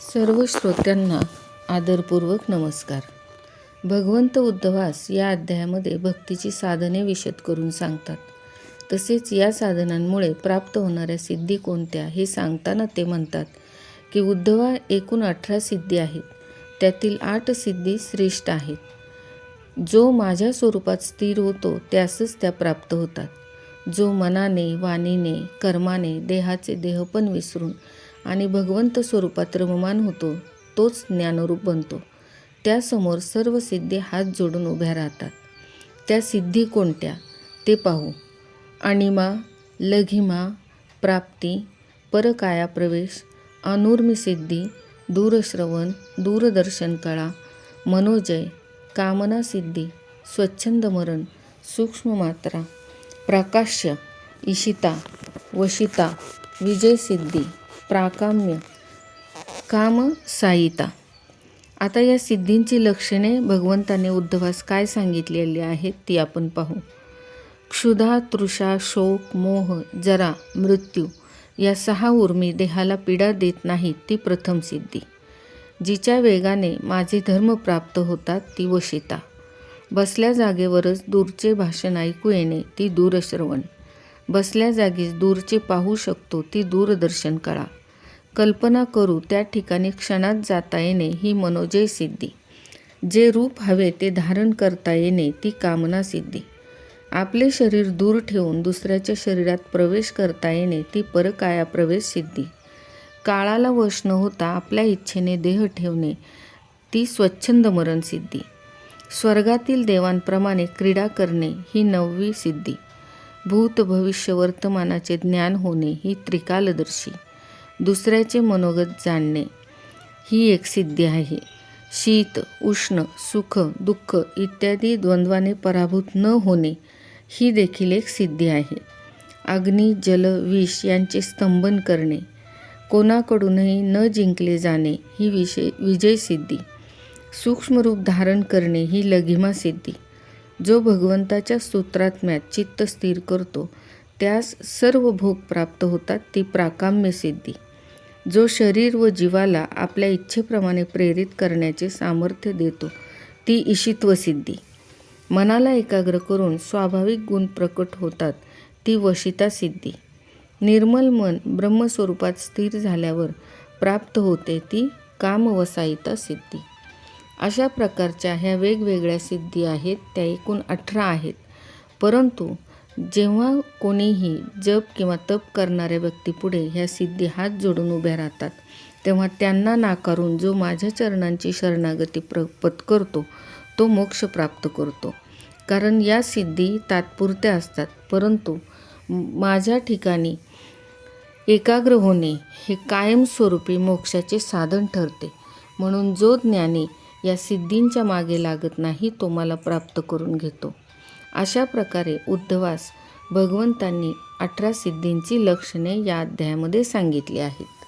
सर्व श्रोत्यांना आदरपूर्वक नमस्कार. भगवंत उद्धवास या अध्यायामध्ये भक्तीची साधने विशद करून सांगतात. तसेच या साधनांमुळे प्राप्त होणाऱ्या सिद्धी कोणत्या हे सांगताना ते म्हणतात की उद्धवा एकूण अठरा सिद्धी आहेत. त्यातील आठ सिद्धी श्रेष्ठ आहेत. जो माझ्या स्वरूपात स्थिर होतो त्यासच त्या प्राप्त होतात. जो मनाने वाणीने कर्माने देहाचे देहपण विसरून आणि भगवंत स्वरूपात रममान होतो तोच ज्ञानरूप बनतो. त्यासमोर सर्व सिद्धी हात जोडून उभ्या राहतात. त्या सिद्धी कोणत्या? ते पाहू. अणिमा लघिमा प्राप्ती परकाया प्रवेश अनुर्मी सिद्धी दूरश्रवण दूरदर्शन कळा मनोजय कामना सिद्धी स्वच्छंद मरण सूक्ष्म मात्रा प्राकाश्य इशिता वशिता विजयसिद्धी प्राकाम्य. काम सायिता आता या सिद्धींची लक्षणे भगवंताने उद्धवास काय सांगितलेली आहेत ती आपण पाहू. क्षुधा तृषा शोक मोह जरा मृत्यू या सहा उर्मी देहाला पीडा देत नाहीत ती प्रथम सिद्धी. जिच्या वेगाने माझे धर्म प्राप्त होतात ती वशिता. बसल्या जागेवरच दूरचे भाषण ऐकू येणे ती दूरश्रवण. बसल्या जागीच दूरचे पाहू शकतो ती दूरदर्शन कळा कल्पना करू त्या ठिकाणी क्षणात जाता येणे ही मनोजय सिद्धी. जे रूप हवे ते धारण करता येणे ती कामना सिद्धी. आपले शरीर दूर ठेवून दुसऱ्याच्या शरीरात प्रवेश करता येणे ती परकाया प्रवेश सिद्धी. काळाला वश न होता आपल्या इच्छेने देह ठेवणे ती स्वच्छंद मरण सिद्धी. स्वर्गातील देवांप्रमाणे क्रीडा करणे ही नववी सिद्धी. भूत भविष्य वर्तमानाचे ज्ञान होणे ही त्रिकालदर्शी. दुसऱ्याचे मनोगत जाणणे. ही एक सिद्धी आहे. शीत उष्ण सुख दुःख इत्यादी द्वंद्वाने पराभूत न होणे ही देखील एक सिद्धी आहे. अग्नी जल विष यांचे स्तंभन करणे कोणाकडूनही न जिंकले जाणे ही विषय विजय सिद्धी. सूक्ष्मरूप धारण करणे ही लघिमा सिद्धी. जो भगवंताच्या सूत्रात्म्यात चित्त स्थिर करतो त्यास सर्व भोग प्राप्त होतात ती प्राकाम्य सिद्धी. जो शरीर व जीवाला आपल्या इच्छेप्रमाणे प्रेरित करण्याचे सामर्थ्य देतो ती इशित्वसिद्धी मनाला एकाग्र करून स्वाभाविक गुण प्रकट होतात ती वशिता सिद्धी. निर्मल मन ब्रह्मस्वरूपात स्थिर झाल्यावर प्राप्त होते ती कामवसायिता सिद्धी. अशा प्रकारच्या ह्या वेगवेगळ्या सिद्धी आहेत त्या एकूण अठरा आहेत. परंतु जेव्हा कोणीही जप किंवा तप करणाऱ्या व्यक्तीपुढे ह्या सिद्धी हात जोडून उभ्या राहतात तेव्हा त्यांना नाकारून जो माझ्या चरणांची शरणागती प्र पत्करतो तो मोक्ष प्राप्त करतो. कारण या सिद्धी तात्पुरत्या असतात परंतु माझ्या ठिकाणी एकाग्र होणे हे कायमस्वरूपी मोक्षाचे साधन ठरते. म्हणून जो ज्ञानी या सिद्धींच्या मागे लागत नाही तो मला प्राप्त करून घेतो. अशा प्रकारे उद्धवास भगवंतांनी अठरा सिद्धींची लक्षणे या अध्यायामध्ये सांगितली आहेत.